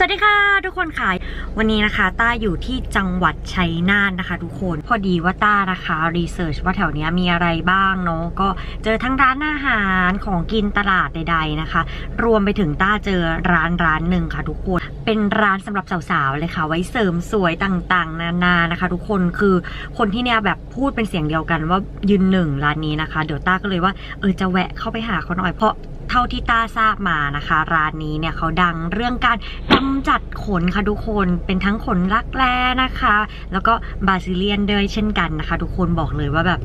สวัสดีค่ะทุกคนค่ะวันนี้นะคะ ต้าอยู่ที่จังหวัดชัยนาทนะคะ ทุกคนพอดีว่าต้านะคะรีเสิร์ชว่าแถวเนี้ยมีอะไรบ้างเนาะก็เจอทั้งร้านอาหารของกินตลาดใด ๆนะคะ รวมไปถึงต้าเจอร้านร้านหนึ่งค่ะ ทุกคนเป็นร้านสำหรับสาวๆเลยค่ะ ไว้เสริมสวยต่างๆ นานานะคะ ทุกคนคือคนที่เนี่ยแบบพูดเป็นเสียงเดียวกันว่ายืนหนึ่งร้านนี้นะคะ เดี๋ยวต้าก็เลยว่าเออจะแวะเข้าไปหาเขาหน่อยเพราะ เท่าที่ต้าทราบมานะคะ ร้านนี้เนี่ยเขาดังเรื่องการกำจัดขนค่ะทุกคนเป็นทั้งขนรักแร้นะคะ แล้วก็บาซิเลียนด้วยเช่นกันนะคะ ทุกคนบอกเลยว่าแบบ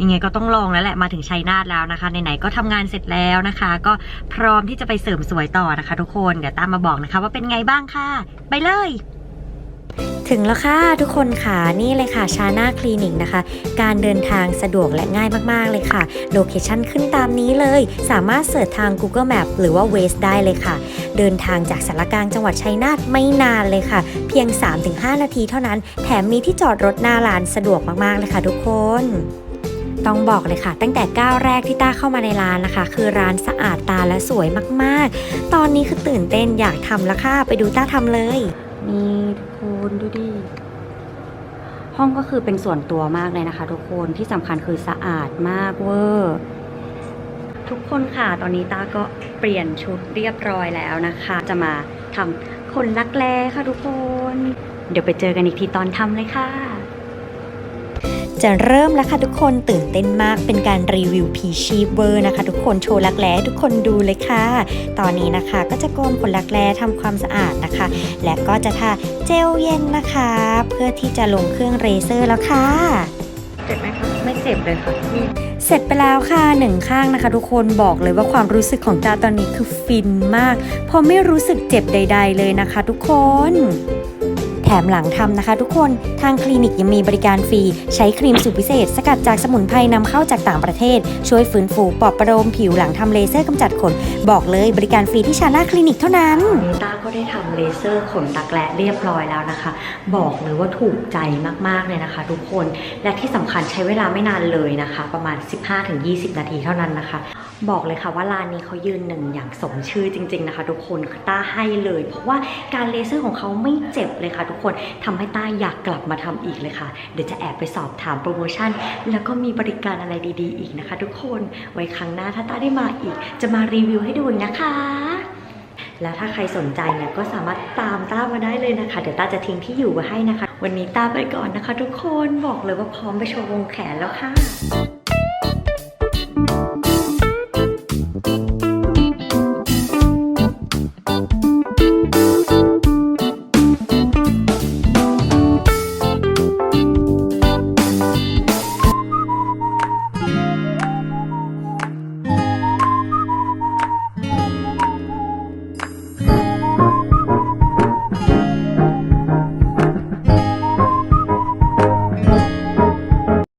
ยังไงก็ต้องลองแล้วแหละมาถึงชัยนาทแล้วนะคะไหนๆก็ทำงานเสร็จแล้วนะคะ ก็พร้อมที่จะไปเสริมสวยต่อนะคะ ทุกคนเดี๋ยวตามมาบอกนะคะ ว่าเป็นไงบ้างค่ะ ไปเลย ถึงแล้วค่ะทุกคนค่ะนี่เลยค่ะชาน่าคลินิกนะคะ การเดินทางสะดวกและง่ายมากๆเลยค่ะโลเคชั่นขึ้นตามนี้เลย สามารถเสิร์ชทาง Google Map หรือว่า Waze ได้เลยค่ะ เดินทางจากสารกลางจังหวัดชัยนาทไม่นานเลยค่ะ เพียง 3-5 นาทีเท่านั้น แถมมีที่จอดรถหน้าร้านสะดวกมากๆเลยค่ะทุกคนต้องบอกเลยค่ะ ตั้งแต่ก้าวแรกที่ต้าเข้ามาในร้านนะคะ คือร้านสะอาดตาและสวยมากๆ ตอนนี้คือตื่นเต้นอยากทำล้วค่ะไปดูต้าทำเลย นี่ทุกคนดูดิ ห้องก็คือเป็นส่วนตัวมากเลยนะคะ ทุกคนที่สำคัญคือสะอาดมากเวอร์ ทุกคนค่ะตอนนี้ตาก็เปลี่ยนชุดเรียบร้อยแล้วนะคะ จะมาทำขนรักแร้ค่ะทุกคน เดี๋ยวไปเจอกันอีกทีตอนทำเลยค่ะ จะเริ่มแล้วค่ะทุกคนตื่นเต้นมากเป็นการรีวิวพีชีเวอร์นะคะ ทุกคนโชว์ลักแร้ให้ทุกคนดูเลยค่ะ ตอนนี้นะคะก็จะโกนขนลักแร้ทำความสะอาดนะคะ และก็จะทาเจลเย็นนะคะ เพื่อที่จะลงเครื่องเรเซอร์แล้วค่ะเจ็บไหมคะไม่เจ็บเลยค่ะเสร็จไปแล้วค่ะหนึ่งข้างนะคะ ทุกคนบอกเลยว่าความรู้สึกของตาตอนนี้คือฟินมากเพราะไม่รู้สึกเจ็บใด ๆ เลยนะคะ ทุกคน แถมหลังทำนะคะ ทุกคนทางคลินิกยังมีบริการฟรี ใช้ครีมสูตรพิเศษ สกัดจากสมุนไพรนำเข้าจากต่างประเทศ ช่วยฟื้นฟูปลอบประโลมผิวหลังทำเลเซอร์กำจัดขน บอกเลยบริการฟรีที่ชาน่าคลินิกเท่านั้นต้าก็ได้ทำเลเซอร์ขนตะแกละเรียบร้อยแล้วนะคะ บอกเลยว่าถูกใจมากๆเลยนะคะ ทุกคนและที่สำคัญใช้เวลาไม่นานเลยนะคะ ประมาณ 15-20 นาทีเท่านั้นนะคะ บอกเลยค่ะว่าร้านนี้เขายืนหนึ่งอย่างสมชื่อจริง ๆนะคะ ทุกคนคือต้าให้เลย เพราะว่าการเลเซอร์ของเขาไม่เจ็บเลยค่ะทุกคนทำให้ต้าอยากกลับมาทำอีกเลยค่ะ เดี๋ยวจะแอบไปสอบถามโปรโมชั่น แล้วก็มีบริการอะไรดีๆ อีกนะคะ ทุกคนไว้ครั้งหน้าถ้าต้าได้มาอีก จะมารีวิวให้ดูนะคะแล้วถ้าใครสนใจเนี่ยก็สามารถตามต้ามาได้เลยนะคะ เดี๋ยวต้าจะทิ้งที่อยู่ไว้ให้นะคะ วันนี้ต้าไปก่อนนะคะ ทุกคนบอกเลยว่าพร้อมไปโชว์วงแขนแล้วค่ะ